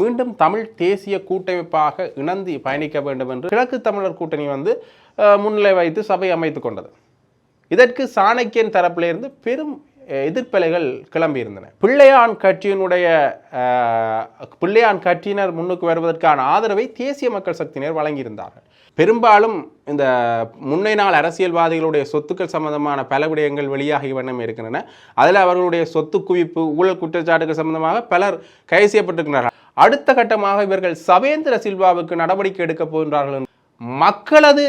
மீண்டும் தமிழ் தேசிய கூட்டமைப்பாக இணைந்து பயணிக்க வேண்டும் என்று கிழக்கு தமிழர் கூட்டணி வந்து முன்னிலை வைத்து சபை அமைத்து கொண்டது. இதற்கு சாணக்கியன் தரப்பிலிருந்து பெரும் எதிர்ப்பலைகள் கிளம்பியிருந்தன பிள்ளையான் கட்சியினுடைய பிள்ளையான் கட்சியினர் முன்னுக்கு வருவதற்கான ஆதரவை தேசிய மக்கள் சக்தியினர் வழங்கியிருந்தார்கள். பெரும்பாலும் இந்த முன்னை நாள் அரசியல்வாதிகளுடைய சொத்துக்கள் சம்பந்தமான பல விடயங்கள் வெளியாகி வண்ணம் இருக்கின்றன. அதில் அவர்களுடைய சொத்து குவிப்பு ஊழல் குற்றச்சாட்டுகள் சம்பந்தமாக பலர் கைது செய்யப்பட்டிருக்கிறார்கள் அடுத்த கட்டமாக இவர்கள் சவேந்திர சில்வாவுக்கு நடவடிக்கை எடுக்கப் போகின்றார்கள் மக்களது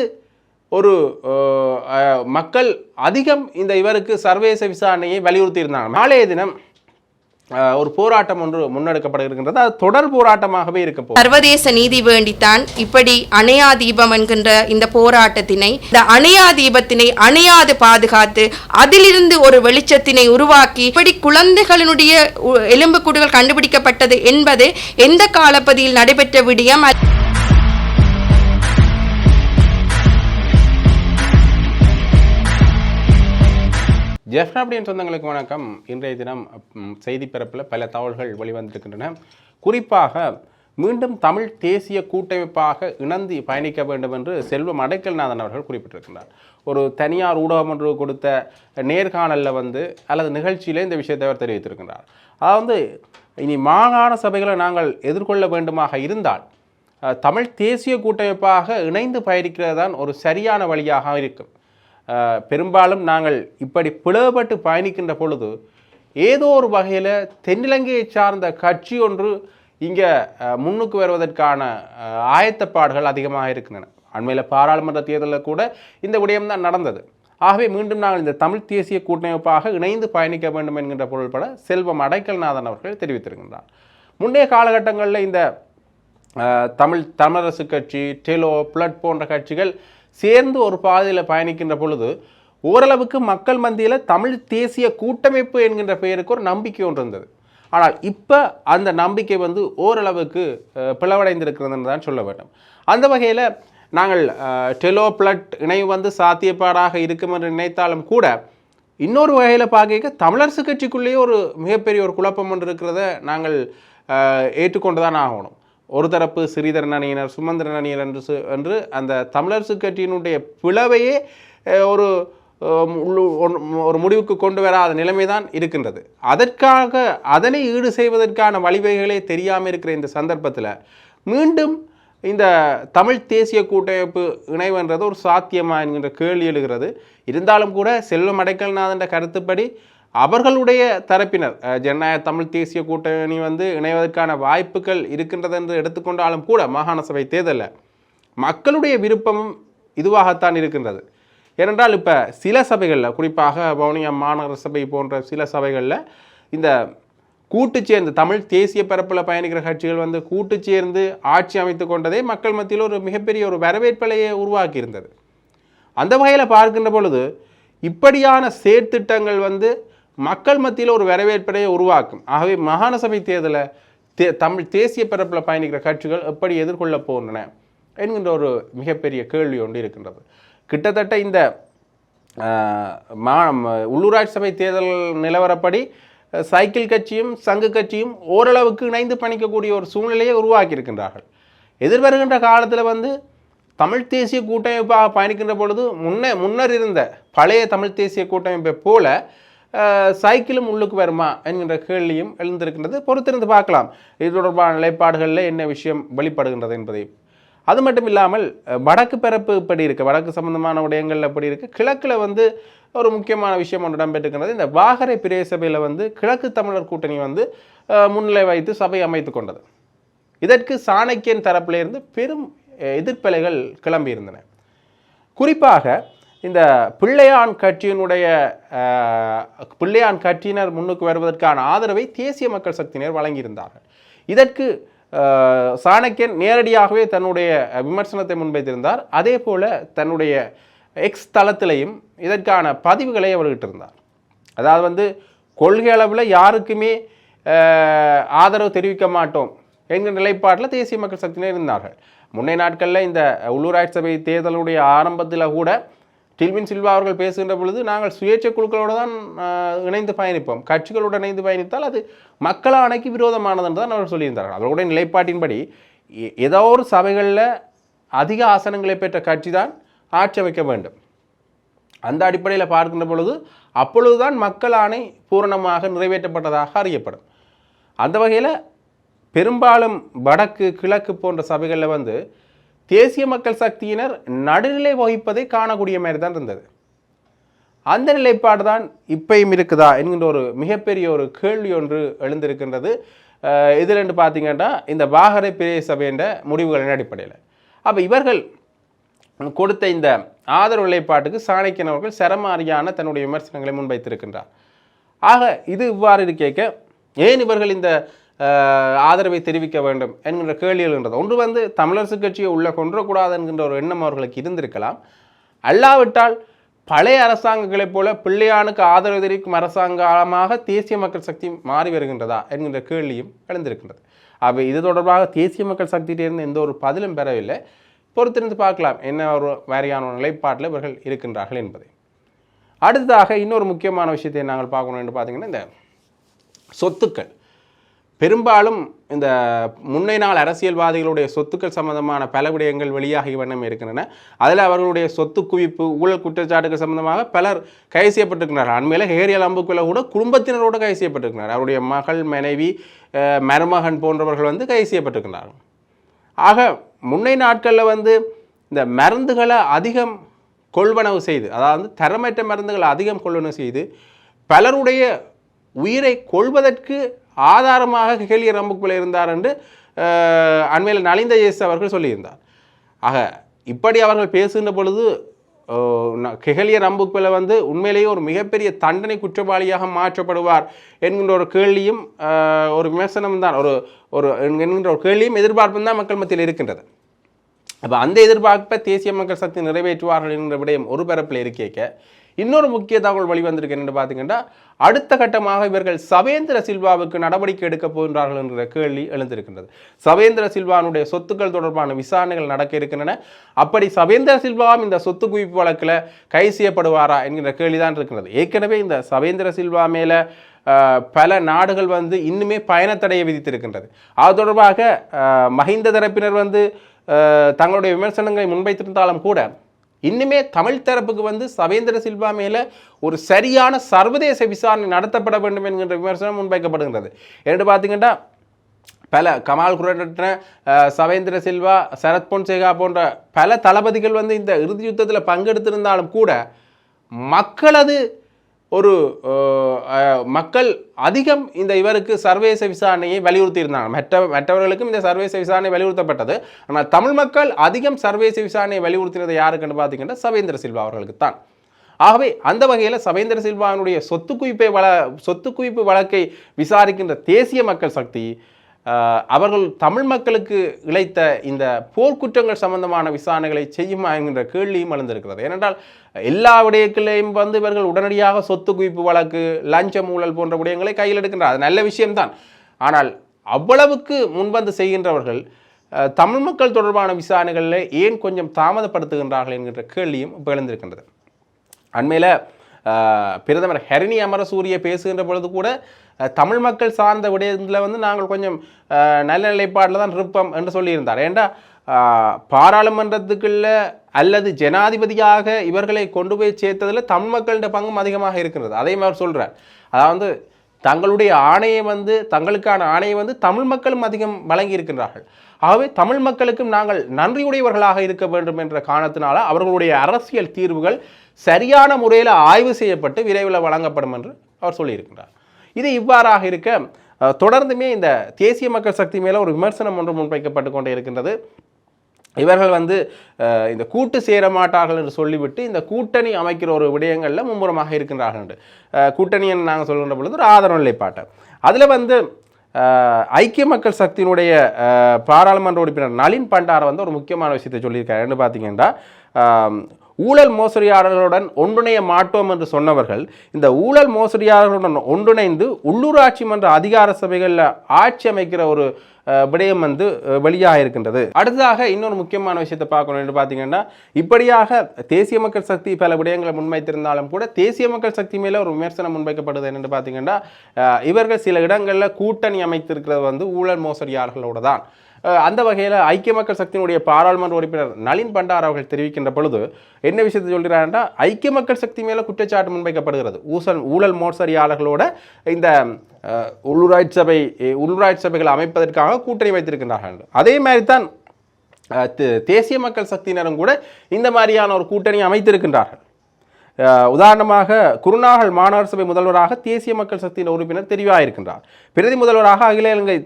ஒரு மக்கள் அதிகம் இந்த இவருக்கு சர்வதேச விசாரணையை வலியுறுத்தி இருந்தாங்க நாளைய தினம் ஒரு போராட்டம் ஒன்று முன்னெடுக்கப்பட இருக்கின்றது அது தொடர் போராட்டமாகவே இருக்க சர்வதேச நீதி வேண்டித்தான் இப்படி அணையா தீபம் என்கின்ற இந்த போராட்டத்தினை இந்த அணையா தீபத்தினை அணையாது பாதுகாத்து அதிலிருந்து ஒரு வெளிச்சத்தினை உருவாக்கி இப்படி குழந்தைகளினுடைய எலும்புக்கூடுகள் கண்டுபிடிக்கப்பட்டது என்பது எந்த காலப்பதியில் நடைபெற்ற விடயம்? ஜெஃப்னாப்டியன் ஜெஃப்னா சொந்தங்களுக்கு வணக்கம். இன்றைய தினம் செய்தி பரப்பில் பல தகவல்கள் வெளிவந்திருக்கின்றன. குறிப்பாக மீண்டும் தமிழ் தேசிய கூட்டமைப்பாக இணந்து பயணிக்க வேண்டும் என்று செல்வம் அடைக்கல்நாதன் அவர்கள் குறிப்பிட்டிருக்கின்றார். ஒரு தனியார் ஊடகம் ஒன்று கொடுத்த நேர்காணலில் வந்து அல்லது நிகழ்ச்சியிலே இந்த விஷயத்தை அவர் தெரிவித்திருக்கின்றார். அதாவது இனி மாகாண சபைகளை நாங்கள் எதிர்கொள்ள வேண்டுமாக இருந்தால் தமிழ் தேசிய கூட்டமைப்பாக இணைந்து பயணிக்கிறது தான் ஒரு சரியான வழியாக இருக்கும். பெரும்பாலும் நாங்கள் இப்படி பிளவுபட்டு பயணிக்கின்ற பொழுது ஏதோ ஒரு வகையில் தென்னிலங்கையை சார்ந்த கட்சி ஒன்று இங்கே முன்னுக்கு வருவதற்கான ஆயத்தப்பாடுகள் அதிகமாக இருக்கின்றன. அண்மையில் பாராளுமன்ற தேர்தலில் கூட இந்த விடயம்தான் நடந்தது. ஆகவே மீண்டும் நாங்கள் இந்த தமிழ் தேசிய கூட்டமைப்பாக இணைந்து பயணிக்க வேண்டும் என்கின்ற பொருள்பட செல்வம் அடைக்கல்நாதன் அவர்கள் தெரிவித்திருக்கின்றார். முந்தைய காலகட்டங்களில் இந்த தமிழ் தமிழரசு கட்சி டெலோ பிளட் போன்ற கட்சிகள் சேர்ந்து ஒரு பாதையில் பயணிக்கின்ற பொழுது ஓரளவுக்கு மக்கள் மத்தியில் தமிழ் தேசிய கூட்டமைப்பு என்கின்ற பெயருக்கு ஒரு நம்பிக்கை ஒன்று இருந்தது. ஆனால் இப்போ அந்த நம்பிக்கை வந்து ஓரளவுக்கு பிளவடைந்திருக்கிறதுன்னு தான் சொல்ல வேண்டும். அந்த வகையில் நாங்கள் டெலோ பிளட் இணைவு வந்து சாத்தியப்பாடாக இருக்கும் என்று நினைத்தாலும் கூட இன்னொரு வகையில் பார்க்க தமிழரசு கட்சிக்குள்ளேயே ஒரு மிகப்பெரிய ஒரு குழப்பம் ஒன்று இருக்கிறத நாங்கள் ஏற்றுக்கொண்டு தான் ஆகணும். ஒரு தரப்பு ஸ்ரீதரன் அணியினர் சுமந்திரன் அணியினர் என்று சு- என்று அந்த தமிழரசு கட்சியினுடைய பிளவையே ஒரு ஒரு- ஒரு முடிவுக்கு கொண்டு வராத நிலைமை தான் இருக்கின்றது. அதற்காக அதனை ஈடு செய்வதற்கான வழிவகைகளே தெரியாமல் இருக்கிற இந்த சந்தர்ப்பத்தில் மீண்டும் இந்த தமிழ் தேசிய கூட்டமைப்பு இணைவுன்றது ஒரு சாத்தியமா என்கின்ற கேள்வி எழுகிறது. இருந்தாலும் கூட செல்வம் அடைக்கல்நாதன் கருத்துப்படி அவர்களுடைய தரப்பினர் ஜனநாயக தமிழ் தேசிய கூட்டணி வந்து இணைவதற்கான வாய்ப்புகள் இருக்கின்றது என்று எடுத்துக்கொண்டாலும் கூட மாகாண சபை தேர்தலில் மக்களுடைய விருப்பமும் இதுவாகத்தான் இருக்கின்றது. ஏனென்றால் இப்போ சில சபைகளில் குறிப்பாக வவுனியா மாநகர சபை போன்ற சில சபைகளில் இந்த கூட்டு சேர்ந்து தமிழ் தேசிய பரப்பில் பயணிக்கிற கட்சிகள் வந்து கூட்டு சேர்ந்து ஆட்சி அமைத்து கொண்டதே மக்கள் மத்தியில் ஒரு மிகப்பெரிய ஒரு வரவேற்பலையை உருவாக்கி இருந்தது அந்த வகையில் பார்க்கின்ற பொழுது இப்படியான சேர்த்திட்டங்கள் வந்து மக்கள் மத்தியில் ஒரு வரவேற்பையை உருவாக்கும். ஆகவே மாகாண சபை தேர்தலை தே தமிழ் தேசிய பரப்பில் பயணிக்கிற கட்சிகள் எப்படி எதிர்கொள்ளப் போகின்றன என்கின்ற ஒரு மிகப்பெரிய கேள்வி ஒன்று இருக்கின்றது. கிட்டத்தட்ட இந்த மா உள்ளூராட்சி சபை தேர்தல் நிலவரப்படி சைக்கிள் கட்சியும் சங்கு கட்சியும் ஓரளவுக்கு இணைந்து பணிக்கக்கூடிய ஒரு சூழ்நிலையை உருவாக்கியிருக்கின்றார்கள். எதிர்வருகின்ற காலத்தில் வந்து தமிழ் தேசிய கூட்டமைப்பாக பயணிக்கின்ற பொழுது முன்ன முன்னர் இருந்த பழைய தமிழ் தேசிய கூட்டமைப்பை போல சைக்கிளும் உள்ளுக்கு வருமா என்கின்ற கேள்வியும் எழுந்திருக்கின்றது. பொறுத்திருந்து பார்க்கலாம். இது தொடர்பான நிலைப்பாடுகளில் என்ன விஷயம் வெளிப்படுகின்றது என்பதை. அது மட்டும் இல்லாமல் வடக்கு பிறப்பு இப்படி இருக்குது வடக்கு சம்பந்தமான விடயங்கள் எப்படி இருக்குது கிழக்கில் வந்து ஒரு முக்கியமான விஷயம் ஒன்று இடம்பெற்றிருக்கிறது இந்த வாகரை பிரிய சபையில் வந்து கிழக்கு தமிழர் கூட்டணி வந்து முன்னிலை வைத்து சபை அமைத்து கொண்டது. இதற்கு சாணக்கியன் தரப்பிலிருந்து பெரும் எதிர்ப்பலைகள் கிளம்பியிருந்தன. குறிப்பாக இந்த பிள்ளையான் கட்சியினுடைய பிள்ளையான் கட்சியினர் முன்னுக்கு வருவதற்கான ஆதரவை தேசிய மக்கள் சக்தியினர் வழங்கியிருந்தார்கள். இதற்கு சாணக்கியன் நேரடியாகவே தன்னுடைய விமர்சனத்தை முன்வைத்திருந்தார். அதே போல் தன்னுடைய எக்ஸ் தளத்திலையும் இதற்கான பதிவுகளை அவர் இருந்தார். அதாவது வந்து கொள்கை அளவில் யாருக்குமே ஆதரவு தெரிவிக்க மாட்டோம் என்கிற நிலைப்பாட்டில் தேசிய மக்கள் சக்தியினர் இருந்தார்கள். முன்னைய நாட்களில் இந்த உள்ளூராட்சி சபை தேர்தலுடைய ஆரம்பத்தில் கூட டில்வின் சில்வா அவர்கள் பேசுகின்ற பொழுது நாங்கள் சுயேட்சை குழுக்களோடு தான் இணைந்து பயணிப்போம். கட்சிகளுடன் இணைந்து பயணித்தால் அது மக்கள் ஆணைக்கு விரோதமானதுன்னு தான் அவர் சொல்லியிருந்தார்கள். அவர்களுடைய நிலைப்பாட்டின்படி ஏதோ ஒரு சபைகளில் அதிக ஆசனங்களை பெற்ற கட்சி தான் ஆட்சி அமைக்க வேண்டும். அந்த அடிப்படையில் பார்க்கின்ற பொழுது அப்பொழுதுதான் மக்கள் ஆணை பூரணமாக நிறைவேற்றப்பட்டதாக அறியப்படும். அந்த வகையில் பெரும்பாலும் வடக்கு கிழக்கு போன்ற சபைகளில் வந்து தேசிய மக்கள் சக்தியினர் நடுநிலை வகிப்பதை காணக்கூடிய மாதிரி தான் இருந்தது. அந்த நிலைப்பாடு தான் இப்பயும் இருக்குதா என்கின்ற ஒரு மிகப்பெரிய ஒரு கேள்வி ஒன்று எழுந்திருக்கின்றது. அஹ் இது ரெண்டு பார்த்தீங்கன்னா இந்த வாகரை பிரதேச சபைன்ற முடிவுகளின் அடிப்படையில். அப்போ இவர்கள் கொடுத்த இந்த ஆதரவு நிலைப்பாட்டுக்கு சாணக்கியன் அவர்கள் சரமாரியான தன்னுடைய விமர்சனங்களை முன்வைத்திருக்கின்றார். ஆக இது இவ்வாறு கேட்க ஏன் இவர்கள் இந்த ஆதரவை தெரிவிக்க வேண்டும் என்கின்ற கேள்வி எழுகின்றது. ஒன்று வந்து தமிழரசு கட்சியை உள்ளே கொன்றக்கூடாது என்கின்ற ஒரு எண்ணம் அவர்களுக்கு இருந்திருக்கலாம். அல்லாவிட்டால் பழைய அரசாங்கங்களைப் போல பிள்ளையானுக்கு ஆதரவு தெரிவிக்கும் அரசாங்கமாக தேசிய மக்கள் சக்தி மாறி வருகின்றதா என்கின்ற கேள்வியும் எழுந்திருக்கின்றது. அவை இது தொடர்பாக தேசிய மக்கள் சக்தியிலிருந்து எந்த ஒரு பதிலும் பெறவில்லை. பொறுத்திருந்து பார்க்கலாம் என்ன ஒரு வேறையான ஒரு நிலைப்பாட்டில் இவர்கள் இருக்கின்றார்கள் என்பதை. அடுத்ததாக இன்னொரு முக்கியமான விஷயத்தை நாங்கள் பார்க்கணும் என்று பார்த்தீங்கன்னா இந்த சொத்துக்கள். பெரும்பாலும் இந்த முன்னை நாள் அரசியல்வாதிகளுடைய சொத்துக்கள் சம்பந்தமான பல விடயங்கள் வெளியாகி வண்ணம் இருக்கின்றன. அதில் அவர்களுடைய சொத்து குவிப்பு ஊழல் குற்றச்சாட்டுகள் சம்பந்தமாக பலர் கைது செய்யப்பட்டிருக்கிறார்கள் அண்மையில் ஹேரியல் அம்புக்குள்ள கூட குடும்பத்தினரோடு கைது செய்யப்பட்டிருக்கிறார் அவருடைய மகள் மனைவி மருமகன் போன்றவர்கள் வந்து கைது செய்யப்பட்டிருக்கிறார்கள் ஆக முன்னை நாட்களில் வந்து இந்த மருந்துகளை அதிகம் கொள்வனவு செய்து அதாவது தரமற்ற மருந்துகளை அதிகம் கொள்வனவு செய்து பலருடைய உயிரை கொள்வதற்கு ஆதாரமாக கேலிய ரம்புக்குள்ள இருந்தார் என்று அண்மையில் நலிந்த இயேசு அவர்கள் சொல்லியிருந்தார். ஆக இப்படி அவர்கள் பேசுகின்ற பொழுது கெகலிய ரம்புக்குள்ள வந்து உண்மையிலேயே ஒரு மிகப்பெரிய தண்டனை குற்றவாளியாக மாற்றப்படுவார் என்கின்ற ஒரு கேள்வியும் ஒரு விமர்சனம் தான் ஒரு ஒரு என்கின்ற ஒரு கேள்வியும் எதிர்பார்ப்பும் தான் மக்கள் மத்தியில் இருக்கின்றது. அப்போ அந்த எதிர்பார்ப்பை தேசிய மக்கள் சக்தி நிறைவேற்றுவார்கள் என்கிற விடயம் ஒரு பரப்பில் இருக்கேக்க இன்னொரு முக்கிய தகவல் வெளிவந்திருக்கு என்று பார்த்தீங்கன்னா அடுத்த கட்டமாக இவர்கள் சவேந்திர சில்வாவுக்கு நடவடிக்கை எடுக்கப் போகின்றார்கள் என்ற கேள்வி எழுந்திருக்கின்றது. சவேந்திர சில்வானுடைய சொத்துக்கள் தொடர்பான விசாரணைகள் நடக்க இருக்கின்றன. அப்படி சவேந்திர சில்வாவும் இந்த சொத்து குவிப்பு வழக்கில் கைது செய்யப்படுவாரா என்கிற கேள்விதான் இருக்கிறது ஏற்கனவே இந்த சவேந்திர சில்வா மேலே பல நாடுகள் வந்து இன்னுமே பயணத்தடையை விதித்திருக்கின்றது. அது தொடர்பாக மஹிந்த தரப்பினர் வந்து தங்களுடைய விமர்சனங்களை முன்வைத்திருந்தாலும் கூட இன்னுமே தமிழ் தரப்புக்கு வந்து சவேந்திர சில்வா மேலே ஒரு சரியான சர்வதேச விசாரணை நடத்தப்பட வேண்டும் என்கின்ற விமர்சனம் முன்வைக்கப்படுகின்றது. என்று பார்த்தீங்கன்னா பல கமால் குரட்ன சவேந்திர சில்வா சரத் பொன்சேகா போன்ற பல தளபதிகள் வந்து இந்த இறுதி யுத்தத்தில் பங்கெடுத்திருந்தாலும் கூட மக்களது ஒரு மக்கள் அதிகம் இந்த இவருக்கு சர்வதேச விசாரணையை வலியுறுத்தி இருந்தாங்க மற்ற மற்றவர்களுக்கும் இந்த சர்வதேச விசாரணை வலியுறுத்தப்பட்டது. ஆனால் தமிழ் மக்கள் அதிகம் சர்வதேச விசாரணையை வலியுறுத்தினது யாருக்குன்னு பார்த்தீங்கன்னா சவேந்திர சில்வா அவர்களுக்கு தான் ஆகவே அந்த வகையில் சவேந்திர சில்வாவினுடைய சொத்து குவிப்பை வள சொத்து குவிப்பு வழக்கை விசாரிக்கின்ற தேசிய மக்கள் சக்தி அவர்கள் தமிழ் மக்களுக்கு இழைத்த இந்த போர்க்குற்றங்கள் சம்பந்தமான விசாரணைகளை செய்யுமா என்கின்ற கேள்வியும் எழுந்திருக்கிறது. ஏனென்றால் எல்லா விடயங்களையும் வந்து இவர்கள் உடனடியாக சொத்து குவிப்பு வழக்கு லஞ்சம் ஊழல் போன்ற விடயங்களை கையில் எடுக்கின்றார். அது நல்ல விஷயம்தான். ஆனால் அவ்வளவுக்கு முன்வந்து செய்கின்றவர்கள் தமிழ் மக்கள் தொடர்பான விசாரணைகளில் ஏன் கொஞ்சம் தாமதப்படுத்துகின்றார்கள் என்கின்ற கேள்வியும் இப்போ எழுந்திருக்கின்றது. அண்மையில் பிரதமர் ஹரணி அமரசூரிய பேசுகின்ற பொழுது கூட தமிழ் மக்கள் சார்ந்த விடயத்தில் வந்து நாங்கள் கொஞ்சம் நல்ல நிலைப்பாட்டில் தான் இருப்போம் என்று சொல்லியிருந்தார். ஏண்டா பாராளுமன்றத்துக்குள்ள அல்லது ஜனாதிபதியாக இவர்களை கொண்டு போய் சேர்த்ததில் தமிழ் மக்களுடைய பங்கும் அதிகமாக இருக்கிறது அதையும் அவர் சொல்கிறார் அதாவது தங்களுடைய ஆணையை வந்து தங்களுக்கான ஆணையை வந்து தமிழ் மக்களும் அதிகம் வழங்கி இருக்கின்றார்கள். ஆகவே தமிழ் மக்களுக்கும் நாங்கள் நன்றியுடையவர்களாக இருக்க வேண்டும் என்ற காரணத்தினால அவர்களுடைய அரசியல் தீர்வுகள் சரியான முறையில் ஆய்வு செய்யப்பட்டு விரைவில் வழங்கப்படும் என்று அவர் சொல்லியிருக்கின்றார். இது இவ்வாறாக இருக்க தொடர்ந்துமே இந்த தேசிய மக்கள் சக்தி மேலே ஒரு விமர்சனம் ஒன்று முன்வைக்கப்பட்டு கொண்டே இருக்கின்றது. இவர்கள் வந்து இந்த கூட்டு சேர மாட்டார்கள் என்று சொல்லிவிட்டு இந்த கூட்டணி அமைக்கிற ஒரு விடயங்களில் மும்முரமாக இருக்கின்றார்கள் என்று. கூட்டணி என்று நாங்கள் சொல்கின்ற பொழுது ஒரு ஆதரவு நிலைப்பாட்டை. அதில் வந்து ஐக்கிய மக்கள் சக்தியினுடைய பாராளுமன்ற உறுப்பினர் நளின் பண்டார வந்து ஒரு முக்கியமான விஷயத்தை சொல்லியிருக்காரு. என்ன பார்த்தீங்கன்னா ஊழல் மோசடியாளர்களுடன் ஒன்றிணைய மாட்டோம் என்று சொன்னவர்கள் இந்த ஊழல் மோசடியாளர்களுடன் ஒன்றிணைந்து உள்ளூராட்சி மன்ற அதிகார சபைகளில் ஆட்சி அமைக்கிற ஒரு விடயம் வந்து வெளியாக இருக்கின்றது அடுத்ததாக இன்னொரு முக்கியமான விஷயத்தை பார்க்கணும் என்று பார்த்தீங்கன்னா இப்படியாக தேசிய மக்கள் சக்தி பல விடயங்களை முன்வைத்திருந்தாலும் கூட தேசிய மக்கள் சக்தி மேலே ஒரு விமர்சனம் முன்வைக்கப்படுது என்னென்று பார்த்தீங்கன்னா இவர்கள் சில இடங்களில் கூட்டணி அமைத்திருக்கிறது வந்து ஊழல் மோசடியாளர்களோடு தான். அந்த வகையில் ஐக்கிய மக்கள் சக்தியினுடைய பாராளுமன்ற உறுப்பினர் நளின் பண்டார் அவர்கள் தெரிவிக்கின்ற பொழுது என்ன விஷயத்தை சொல்கிறாருன்னா ஐக்கிய மக்கள் சக்தி மேலே குற்றச்சாட்டு முன்வைக்கப்படுகிறது. ஊசல் ஊழல் மோசடியாளர்களோட இந்த உள்ளூராட்சி சபை உள்ளூராட்சி சபைகளை அமைப்பதற்காக கூட்டணி வைத்திருக்கின்றார்கள். அதே மாதிரி தான் தேசிய மக்கள் சக்தியினரும் கூட இந்த மாதிரியான ஒரு கூட்டணி அமைத்திருக்கின்றார்கள். உதாரணமாக குருநாகல் மாநகர சபை முதல்வராக தேசிய மக்கள் சக்தியின் உறுப்பினர் தெரிவாயிருக்கின்றார். பிரதி முதல்வராக அகில இலங்கை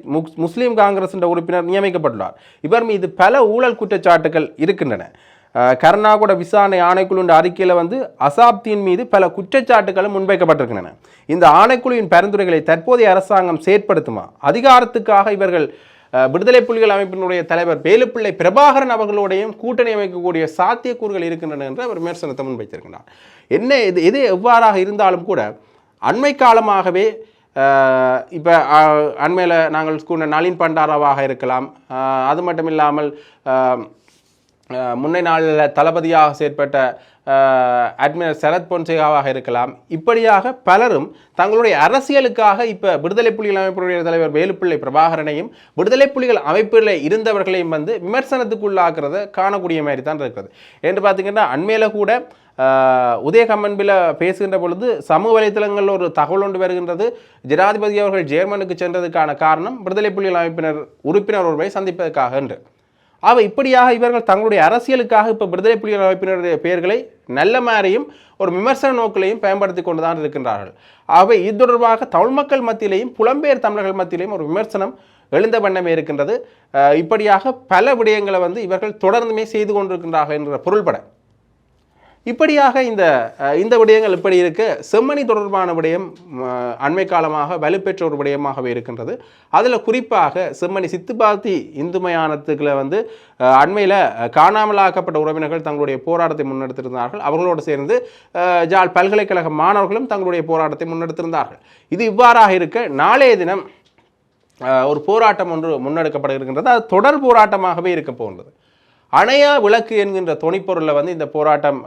முஸ்லீம் காங்கிரஸ் என்ற உறுப்பினர் நியமிக்கப்பட்டுள்ளார். இவர் மீது பல ஊழல் குற்றச்சாட்டுகள் இருக்கின்றன. அஹ், கருணாகுட விசாரணை ஆணைக்குழு அறிக்கையில் வந்து அசாப்தியின் மீது பல குற்றச்சாட்டுகளும் முன்வைக்கப்பட்டிருக்கின்றன. இந்த ஆணைக்குழுவின் பரிந்துரைகளை தற்போதைய அரசாங்கம் செயற்படுத்துமா? அதிகாரத்துக்காக இவர்கள் விடுதலை புலிகள் அமைப்பினுடைய தலைவர் வேலுப்பிள்ளை பிரபாகரன் அவர்களோடையும் கூட்டணி அமைக்கக்கூடிய சாத்தியக்கூறுகள் இருக்கின்றன என்று அவர் விமர்சனத்தை முன்வைத்திருக்கிறார் என்ன இது எது எவ்வாறாக இருந்தாலும் கூட அண்மை காலமாகவே இப்போ அண்மையில் நாங்கள் கூறின நளின் பண்டாராவாக இருக்கலாம். அது மட்டும் இல்லாமல் முன்னை நாளில் தளபதியாக செயற்பட்ட அட்மிரல் சரத் பொன்சேகாவாக இருக்கலாம். இப்படியாக பலரும் தங்களுடைய அரசியலுக்காக இப்போ விடுதலை புலிகள் அமைப்பினுடைய தலைவர் வேலுப்பிள்ளை பிரபாகரனையும் விடுதலை புலிகள் அமைப்பில் இருந்தவர்களையும் வந்து விமர்சனத்துக்குள்ளாக்குறத காணக்கூடிய மாதிரி தான் இருக்கிறது. என்று பார்த்தீங்கன்னா அண்மையில் கூட உதயகம்மன்பில் பேசுகின்ற பொழுது சமூக வலைத்தளங்களில் ஒரு தகவல் ஒன்று வருகின்றது. ஜனாதிபதி அவர்கள் ஜெர்மனுக்கு சென்றதுக்கான காரணம் விடுதலை புலிகள் அமைப்பினர் உறுப்பினர் ஒருவரை சந்திப்பதற்காக என்று. ஆக இப்படியாக இவர்கள் தங்களுடைய அரசியலுக்காக இப்போ விடுதலை புலிகள் அமைப்பினருடைய பெயர்களை நல்ல மாதிரியும் ஒரு விமர்சன நோக்கிலையும் பயன்படுத்தி கொண்டு தான் இருக்கின்றார்கள். ஆகவே இது தொடர்பாக தமிழ் மக்கள் மத்தியிலையும் புலம்பெயர் தமிழர்கள் மத்தியிலையும் ஒரு விமர்சனம் எழுந்த வண்ணமே இருக்கின்றது. இப்படியாக பல விடயங்களை வந்து இவர்கள் தொடர்ந்துமே செய்து கொண்டிருக்கின்றார்கள் என்ற பொருள்பட. இப்படியாக இந்த இந்த விடயங்கள் இப்படி இருக்கு. செம்மணி தொடர்பான விடயம் அண்மை காலமாக வலுப்பெற்ற ஒரு விடயமாகவே இருக்கின்றது. அதில் குறிப்பாக செம்மணி சித்துபாத்தி இந்து மயானத்துக்குள்ள வந்து அண்மையில் காணாமலாக்கப்பட்ட உறவினர்கள் தங்களுடைய போராட்டத்தை முன்னெடுத்திருந்தார்கள். அவர்களோடு சேர்ந்து ஜால் பல்கலைக்கழக மாணவர்களும் தங்களுடைய போராட்டத்தை முன்னெடுத்திருந்தார்கள். இது இவ்வாறாக இருக்க நாளைய தினம் ஒரு போராட்டம் ஒன்று முன்னெடுக்கப்பட இருக்கின்றது அது தொடர் போராட்டமாகவே இருக்க போகின்றது. அணையா விளக்கு என்கின்ற துணைப்பொருளில் வந்து இந்த போராட்டம்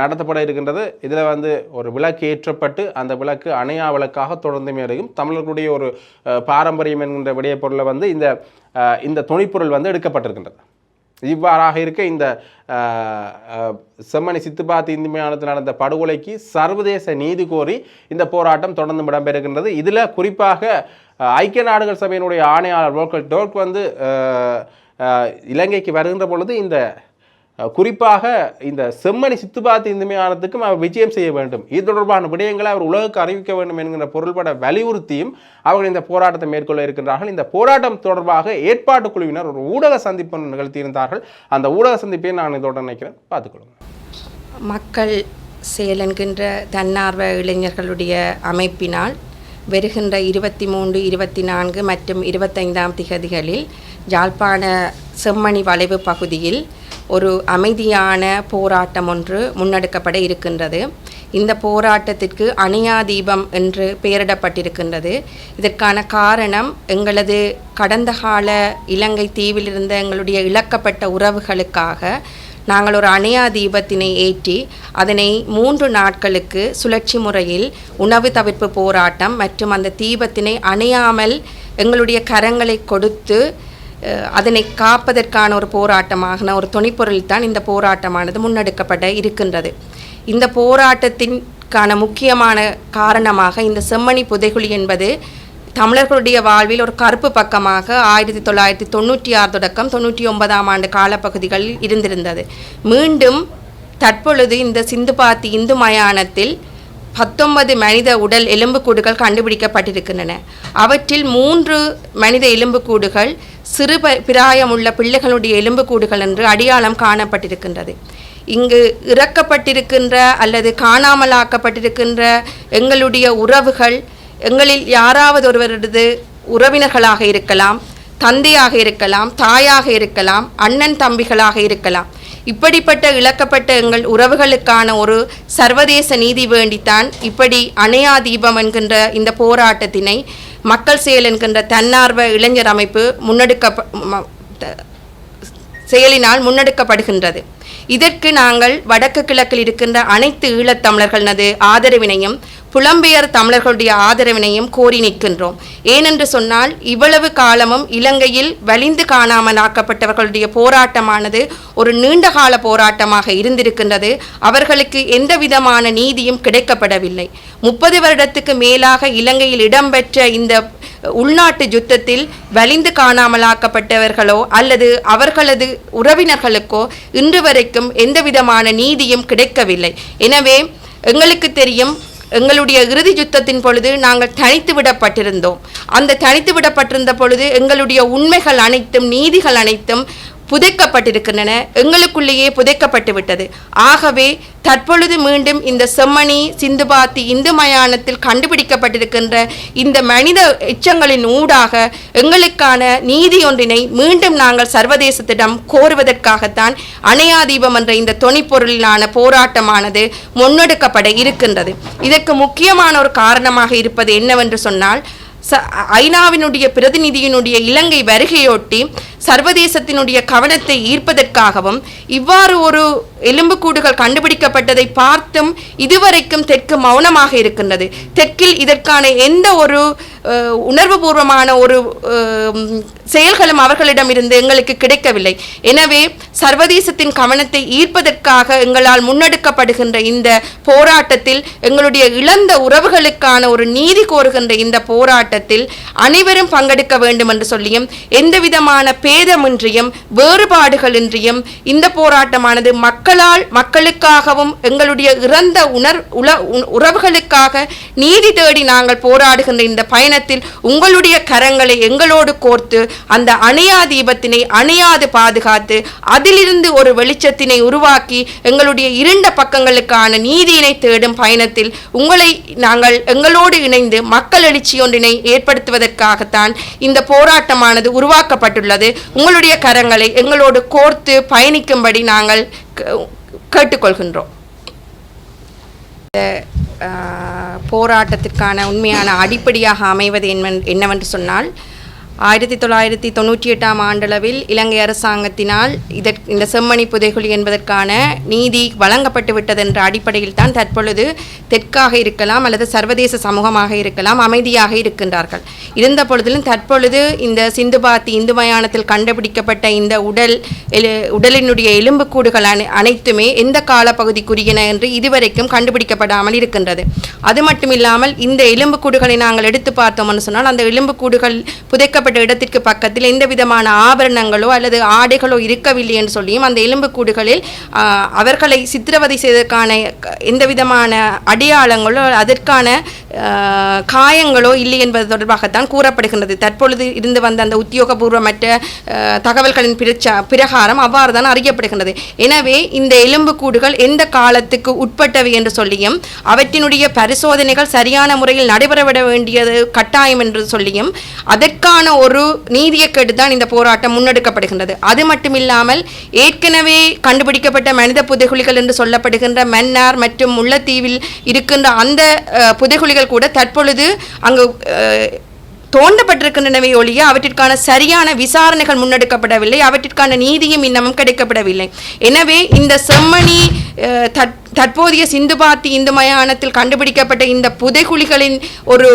நடத்தப்பட இருக்கின்றது. இதில் வந்து ஒரு விளக்கு ஏற்றப்பட்டு அந்த விளக்கு அணையா விளக்காக தொடர்ந்துமே இருக்கும் தமிழர்களுடைய ஒரு பாரம்பரியம் என்கின்ற விடய பொருளை வந்து இந்த இந்த துணைப்பொருள் வந்து எடுக்கப்பட்டிருக்கின்றது. இவ்வாறாக இருக்க இந்த செம்மணி சித்துப்பாத்தி இந்து நடந்த படுகொலைக்கு சர்வதேச நீதி கோரி இந்த போராட்டம் தொடர்ந்து இடம்பெறுகின்றது. இதில் குறிப்பாக ஐக்கிய நாடுகள் சபையினுடைய ஆணையாளர் வோல்கல் டோர்க் வந்து இலங்கைக்கு வருகின்ற பொழுது இந்த குறிப்பாக இந்த செம்மணி சித்துப்பாத்தி இந்துமையானத்துக்கும் அவர் விஜயம் செய்ய வேண்டும். இது தொடர்பான விடயங்களை அவர் உலகுக்கு அறிவிக்க வேண்டும் என்கிற பொருள்பட வலியுறுத்தியும் அவர்கள் இந்த போராட்டத்தை மேற்கொள்ள இருக்கின்றார்கள். இந்த போராட்டம் தொடர்பாக ஏற்பாட்டு குழுவினர் ஒரு ஊடக சந்திப்பு நிகழ்த்தியிருந்தார்கள். அந்த ஊடக சந்திப்பை நான் இதோட நினைக்கிறேன் பார்த்துக்கொள்ளுங்க மக்கள் செயல் என்கின்ற தன்னார்வ இளைஞர்களுடைய அமைப்பினால் வருகின்ற இருபத்தி மூன்று இருபத்தி நான்கு மற்றும் இருபத்தைந்தாம் திகதிகளில் யாழ்ப்பாண செம்மணி வளைவு பகுதியில் ஒரு அமைதியான போராட்டம் ஒன்று முன்னெடுக்கப்பட இருக்கின்றது. இந்த போராட்டத்திற்கு அணையா தீபம் என்று பெயரிடப்பட்டிருக்கின்றது. இதற்கான காரணம் எங்களது கடந்த கால இலங்கை தீவிலிருந்த எங்களுடைய இழக்கப்பட்ட உறவுகளுக்காக நாங்கள் ஒரு அணையா தீபத்தினை ஏற்றி அதனை மூன்று நாட்களுக்கு சுழற்சி முறையில் உணவு தவிர்ப்பு போராட்டம் மற்றும் அந்த தீபத்தினை அணையாமல் எங்களுடைய கரங்களை கொடுத்து அதனை காப்பதற்கான ஒரு போராட்டமாக ஒரு துணைப்பொருள் தான் இந்த போராட்டமானது முன்னெடுக்கப்பட இருக்கின்றது. இந்த போராட்டத்திற்கான முக்கியமான காரணமாக இந்த செம்மணி புதைகுழி என்பது தமிழர்களுடைய வாழ்வில் ஒரு கருப்பு பக்கமாக ஆயிரத்தி தொள்ளாயிரத்தி தொண்ணூற்றி ஆறு தொடக்கம் தொண்ணூற்றி ஒன்பதாம் ஆண்டு காலப்பகுதிகளில் இருந்திருந்தது. மீண்டும் தற்பொழுது இந்த சிந்துபாத்தி இந்து மயானத்தில் பத்தொன்பது மனித உடல் எலும்புக்கூடுகள் கண்டுபிடிக்கப்பட்டிருக்கின்றன. அவற்றில் மூன்று மனித எலும்புக்கூடுகள் சிறு பிராயமுள்ள பிள்ளைகளுடைய எலும்புக்கூடுகள் என்று அடையாளம் காணப்பட்டிருக்கின்றது. இங்கு இறக்கப்பட்டிருக்கின்ற அல்லது காணாமலாக்கப்பட்டிருக்கின்ற எங்களுடைய உறவுகள் எங்களில் யாராவது ஒருவரது உறவினர்களாக இருக்கலாம் தந்தையாக இருக்கலாம் தாயாக இருக்கலாம் அண்ணன் தம்பிகளாக இருக்கலாம். இப்படிப்பட்ட இழக்கப்பட்ட எங்கள் உறவுகளுக்கான ஒரு சர்வதேச நீதி வேண்டித்தான் இப்படி அணையா தீபம் என்கின்ற இந்த போராட்டத்தினை மக்கள் செயல் என்கின்ற தன்னார்வ இளைஞர் அமைப்பு முன்னெடுக்க செயலினால் முன்னெடுக்கப்படுகின்றது. இதற்கு நாங்கள் வடக்கு கிழக்கில் இருக்கின்ற அனைத்து ஈழத்தமிழர்களது ஆதரவினையும் புலம்பெயர் தமிழர்களுடைய ஆதரவினையும் கோரி நிற்கின்றோம். ஏனென்று சொன்னால் இவ்வளவு காலமும் இலங்கையில் வலிந்து காணாமல் ஆக்கப்பட்டவர்களுடைய போராட்டமானது ஒரு நீண்டகால போராட்டமாக இருந்திருக்கின்றது. அவர்களுக்கு எந்த விதமான நீதியும் கிடைக்கப்படவில்லை. முப்பது வருடத்துக்கு மேலாக இலங்கையில் இடம்பெற்ற இந்த உள்நாட்டு யுத்தத்தில் வலிந்து காணாமலாக்கப்பட்டவர்களோ அல்லது அவர்களது உறவினர்களுக்கோ இன்று வரைக்கும் எந்த விதமான நீதியும் கிடைக்கவில்லை. எனவே எங்களுக்கு தெரியும் எங்களுடைய இறுதி யுத்தத்தின் பொழுது நாங்கள் தனித்து விடப்பட்டிருந்தோம். அந்த தனித்து விடப்பட்டிருந்த பொழுது எங்களுடைய உண்மைகள் அனைத்தும் நீதிகள் அனைத்தும் புதைக்கப்பட்டிருக்கின்றன. எங்களுக்குள்ளேயே புதைக்கப்பட்டு விட்டது ஆகவே தற்பொழுது மீண்டும் இந்த செம்மணி சிந்துபாத்தி இந்து மயானத்தில் கண்டுபிடிக்கப்பட்டிருக்கின்ற இந்த மனித எச்சங்களின் ஊடாக எங்களுக்கான நீதி ஒன்றினை மீண்டும் நாங்கள் சர்வதேசத்திடம் கோருவதற்காகத்தான் அணையாதீபம் என்ற இந்த தொனிப்பொருளிலான போராட்டமானது முன்னெடுக்கப்பட இருக்கின்றது. இதற்கு முக்கியமான ஒரு காரணமாக இருப்பது என்னவென்று சொன்னால் ச ஐநாவினுடைய பிரதிநிதியினுடைய இலங்கை வருகையொட்டி சர்வதேசத்தினுடைய கவனத்தை ஈர்ப்பதற்காகவும் இவ்வாறு ஒரு எலும்புக்கூடுகள் கண்டுபிடிக்கப்பட்டதை பார்த்தும் இதுவரைக்கும் தெற்கு மௌனமாக இருக்கின்றது. தெற்கில் இதற்கான எந்த ஒரு உணர்வுபூர்வமான ஒரு செயல்களும் செயல்களும் அவர்களிடமிருந்து எங்களுக்கு கிடைக்கவில்லை. எனவே சர்வதேசத்தின் கவனத்தை ஈர்ப்பதற்காக எங்களால் முன்னெடுக்கப்படுகின்ற இந்த போராட்டத்தில் எங்களுடைய இழந்த உறவுகளுக்கான ஒரு நீதி கோருகின்ற இந்த போராட்டத்தில் அனைவரும் பங்கெடுக்க வேண்டும் என்று சொல்லியும் எந்தவிதமான பேதமின்றியும் வேறுபாடுகளின்றியும் இந்த போராட்டமானது மக்கள் மக்களால் மக்களுக்காகவும் எங்களுடைய இறந்த உணர் உல உறவுகளுக்காக நீதி தேடி நாங்கள் போராடுகின்ற இந்த பயணத்தில் உங்களுடைய கரங்களை எங்களோடு கோர்த்து அந்த அணையா தீபத்தினை அணையாது பாதுகாத்து அதிலிருந்து ஒரு வெளிச்சத்தினை உருவாக்கி எங்களுடைய இருண்ட பக்கங்களுக்கான நீதியினை தேடும் பயணத்தில் உங்களை நாங்கள் எங்களோடு இணைந்து மக்கள் எழுச்சி ஒன்றினை ஏற்படுத்துவதற்காகத்தான் இந்த போராட்டமானது உருவாக்கப்பட்டுள்ளது. உங்களுடைய கரங்களை எங்களோடு கோர்த்து பயணிக்கும்படி நாங்கள் கேட்டுக்கொள்கின்றோம். போராட்டத்திற்கான உண்மையான அடிப்படையாக அமைவது என்ன- என்னவென்று சொன்னால் ஆயிரத்தி தொள்ளாயிரத்தி தொண்ணூற்றி எட்டாம் ஆண்டளவில் இலங்கை அரசாங்கத்தினால் இதற் இந்த செம்மணி புதைகுழி என்பதற்கான நீதி வழங்கப்பட்டு விட்டதென்ற அடிப்படையில் தான் தற்பொழுது தெற்காக இருக்கலாம் அல்லது சர்வதேச சமூகமாக இருக்கலாம் அமைதியாக இருக்கின்றார்கள். இருந்த பொழுதிலும் தற்பொழுது இந்த சிந்துபாத்தி இந்து மயானத்தில் கண்டுபிடிக்கப்பட்ட இந்த உடல் எலு- உடலினுடைய எலும்புக்கூடுகள் அனை அனைத்துமே எந்த காலப்பகுதிக்குரியன என்று இதுவரைக்கும் கண்டுபிடிக்கப்படாமல் இருக்கின்றது. அது மட்டும் இல்லாமல் இந்த எலும்புக்கூடுகளை நாங்கள் எடுத்து பார்த்தோம்னு சொன்னால் அந்த எலும்புக்கூடுகள் புதைக்கப்பட்ட இடத்திற்கு பக்கத்தில் எந்த விதமான ஆபரணங்களோ அல்லது ஆடைகளோ இருக்கவில்லை என்று சொல்லியும் அந்த எலும்புக்கூடுகளில் அவர்களை சித்திரவதை செய்வதற்கான எந்த விதமான அடையாளங்களோ அதற்கான காயங்களோ இல்லை என்பது தொடர்பாகத்தான் கூறப்படுகின்றது. தற்பொழுது இருந்து வந்த அந்த உத்தியோகபூர்வமற்ற தகவல்களின் பிரச்ச பிரகாரம் அவ்வாறு தான் அறியப்படுகின்றது. எனவே இந்த எலும்புக்கூடுகள் எந்த காலத்துக்கு உட்பட்டவை என்று சொல்லியும் அவற்றினுடைய பரிசோதனைகள் சரியான முறையில் நடைபெறவிட வேண்டியது கட்டாயம் என்று சொல்லியும் அதற்கான ஒரு நீதியை கேட்டுதான் இந்த போராட்டம் முன்னெடுக்கப்படுகின்றது. அது மட்டுமில்லாமல் ஏற்கனவே கண்டுபிடிக்கப்பட்ட மனித புதைகுழிகள் என்று சொல்லப்படுகின்ற மன்னார் மற்றும் முல்லைத்தீவில் இருக்கின்ற அந்த புதைகுலிகள் புதைகுழிகள் கூட தற்பொழுது அங்கு தோண்டப்பட்டிருக்கின்றனவே ஒழிய அவற்றிற்கான சரியான விசாரணைகள் முன்னெடுக்கப்படவில்லை. அவற்றிற்கான நீதியும் இன்னமும் கிடைக்கப்படவில்லை. எனவே இந்த செம்மணி அஹ், தற்- தற்போதைய சிந்துபாத்தி இந்து மயானத்தில் கண்டுபிடிக்கப்பட்ட இந்த புதைகுழிகளின் ஒரு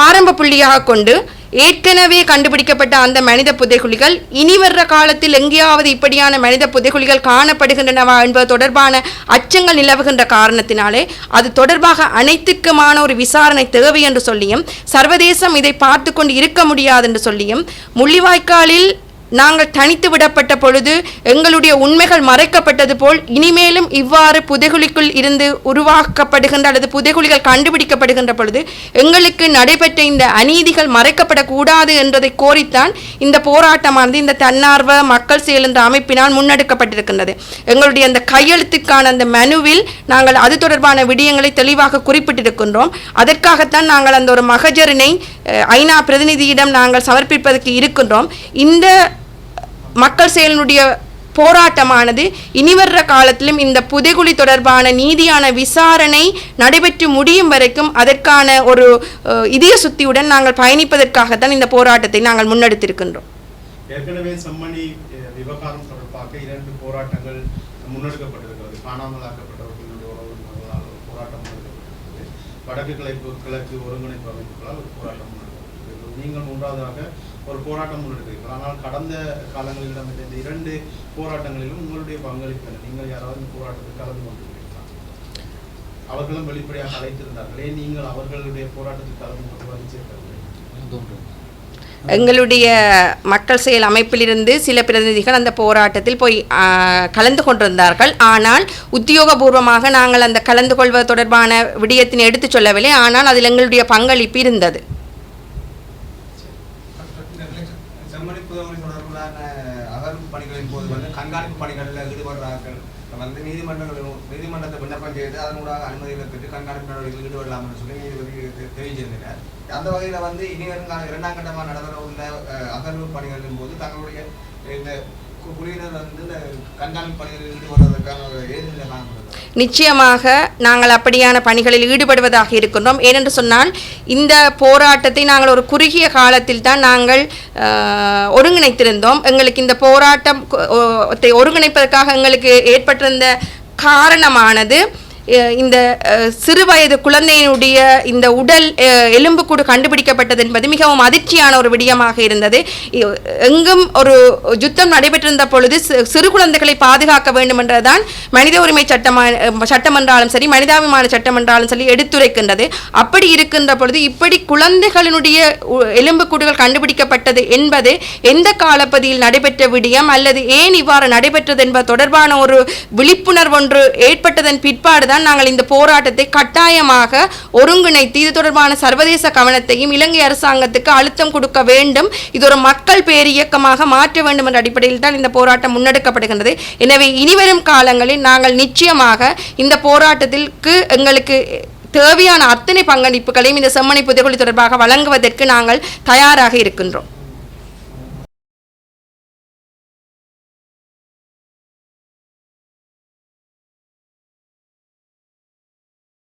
ஆரம்ப புள்ளியாக கொண்டு ஏற்கனவே கண்டுபிடிக்கப்பட்ட அந்த மனித புதைகுழிகள் இனி வர்ற காலத்தில் எங்கேயாவது இப்படியான மனித புதைகுழிகள் காணப்படுகின்றனவா என்பது தொடர்பான அச்சங்கள் நிலவுகின்ற காரணத்தினாலே அது தொடர்பாக அனைத்துக்குமான ஒரு விசாரணை தேவை என்று சொல்லியும் சர்வதேசம் இதை பார்த்து கொண்டு இருக்க முடியாது என்று சொல்லியும் முள்ளிவாய்க்காலில் நாங்கள் தனித்து விடப்பட்ட பொழுது எங்களுடைய உண்மைகள் மறைக்கப்பட்டது போல் இனிமேலும் இவ்வாறு புதைகுழிக்குள் இருந்து உருவாக்கப்படுகின்ற அல்லது புதைகுழிகள் கண்டுபிடிக்கப்படுகின்ற பொழுது எங்களுக்கு நடைபெற்ற இந்த அநீதிகள் மறைக்கப்படக்கூடாது என்றதை கோரித்தான் இந்த போராட்டமானது இந்த தன்னார்வ மக்கள் செயல் என்ற அமைப்பினால் முன்னெடுக்கப்பட்டிருக்கின்றது. எங்களுடைய அந்த கையெழுத்துக்கான அந்த மனுவில் நாங்கள் அது தொடர்பான விடயங்களை தெளிவாக குறிப்பிட்டிருக்கின்றோம். அதற்காகத்தான் நாங்கள் அந்த ஒரு மகஜரினை ஐநா பிரதிநிதியிடம் நாங்கள் சமர்ப்பிப்பதற்கு இருக்கின்றோம். இந்த மக்கள் செயலினுடைய போராட்டமானது இனிவர்ற காலத்திலும் இந்த புதைகுழி தொடர்பான நீதியான விசாரணை நடைபெற்று முடியும் வரைக்கும் அதற்கான ஒரு இதய சுத்தியுடன் நாங்கள் பயணிப்பதற்காகத்தான் இந்த போராட்டத்தை நாங்கள் முன்னெடுத்திருக்கின்றோம். ஏற்கனவே செம்மணி விவகாரம் தொடர்பாக இரண்டு போராட்டங்கள் முன்னெடுக்கப்பட்டிருக்கிறது. காணாமலாக்கப்பட்டவர்களுடைய உறவினர்களால் போராட்டம் முன்னெடுக்கப்பட்டிருக்கிறது. வடக்கு கிழக்கு கிழக்கு ஒருங்கிணைப்பு அமைப்புகளால் ஒரு போராட்டம் முன்னெடுக்கப்பட்டிருக்கிறது. நீங்கள் மூன்றாவதாக ஒரு போராட்டம் முன்னெடுக்கிறீர்கள் ஆனால் கடந்த காலங்களில் நடந்த இந்த இரண்டு போராட்டங்களிலும் உங்களுடைய பங்களிப்பு நீங்கள் யாராவது இந்த போராட்டத்தில் கலந்து கொண்டிருக்கிறீர்களா? அவர்களும் வெளிப்படையாக அழைத்திருந்தார்களே நீங்கள் அவர்களுடைய போராட்டத்தில் கலந்து கொண்டு வந்து சேர்க்கவில்லை எங்களுடைய மக்கள் செயல் அமைப்பிலிருந்து சில பிரதிநிதிகள் அந்த போராட்டத்தில் போய் கலந்து கொண்டிருந்தார்கள். ஆனால் உத்தியோகபூர்வமாக நாங்கள் அந்த கலந்து கொள்வது தொடர்பான விடயத்தினை எடுத்துச் சொல்லவில்லை. ஆனால் அதில் எங்களுடைய பங்களிப்பு இருந்தது செம்மணி புதவரி தொடர்பிலான அகழ்வு பணிகளின் போது வந்து கண்காணிப்பு பணிகளில் ஈடுபடுறார்கள் வந்து நீதிமன்றங்கள் நீதிமன்றத்தை விண்ணப்பம் செய்து அதனூடாக அனுமதிகளை பெற்று கண்காணிப்பு நடவடிக்கைகள் ஈடுபடலாம் என்று சொல்லி நீதிபதி தெரிவிச்சிருந்தனர் அந்த வகையில் வந்து இனி வரும் இரண்டாம் கட்டமாக நடைபெற உள்ள அஹ், அகழ்வு பணிகளின் போது தங்களுடைய இந்த குழுவினர் வந்து இந்த கண்காணிப்பு பணிகளில் ஈடுபடுவதற்கான ஏதுநிலை காணப்படுகிறது நிச்சயமாக நாங்கள் அப்படியான பணிகளில் ஈடுபடுவதாக இருக்கின்றோம். ஏனென்று சொன்னால் இந்த போராட்டத்தை நாங்கள் ஒரு குறுகிய காலத்தில் தான் நாங்கள் ஒருங்கிணைத்திருந்தோம். எங்களுக்கு இந்த போராட்டம் ஒருங்கிணைப்பதற்காக எங்களுக்கு ஏற்பட்டிருந்த காரணமானது இந்த சிறுவயது குழந்தையினுடைய இந்த உடல் எலும்புக்கூடு கண்டுபிடிக்கப்பட்டது என்பது மிகவும் அதிர்ச்சியான ஒரு விடயமாக இருந்தது. எங்கும் ஒரு யுத்தம் நடைபெற்றிருந்த பொழுது சிறு குழந்தைகளை பாதுகாக்க வேண்டும் என்றதான் மனித உரிமை சட்டமா சட்டம் என்றாலும் சரி மனிதாபிமான சட்டம் என்றாலும் சரி எடுத்துரைக்கின்றது. அப்படி இருக்கின்ற பொழுது இப்படி குழந்தைகளினுடைய உ- எலும்புக்கூடுகள் கண்டுபிடிக்கப்பட்டது என்பது எந்த காலப்பதியில் நடைபெற்ற விடயம் அல்லது ஏன் இவ்வாறு நடைபெற்றது என்பது தொடர்பான ஒரு விழிப்புணர்வு ஒன்று ஏற்பட்டதன் பிற்பாடுதான் நாங்கள் இந்த போராட்டத்தை கட்டாயமாக ஒருங்கிணைத்து இது தொடர்பான சர்வதேச கவனத்தையும் இலங்கை அரசாங்கத்துக்கு அழுத்தம் கொடுக்க வேண்டும். இது ஒரு மக்கள் பேரியக்கமாக மாற்ற வேண்டும் என்ற அடிப்படையில் தான் இந்த போராட்டம் முன்னெடுக்கப்படுகின்றது. எனவே இனிவரும் காலங்களில் நாங்கள் நிச்சயமாக இந்த போராட்டத்திற்கு எங்களுக்கு தேவையான அத்தனை பங்களிப்புகளையும் இந்த செம்மணி புதைகுழி தொடர்பாக வழங்குவதற்கு நாங்கள் தயாராக இருக்கின்றோம்.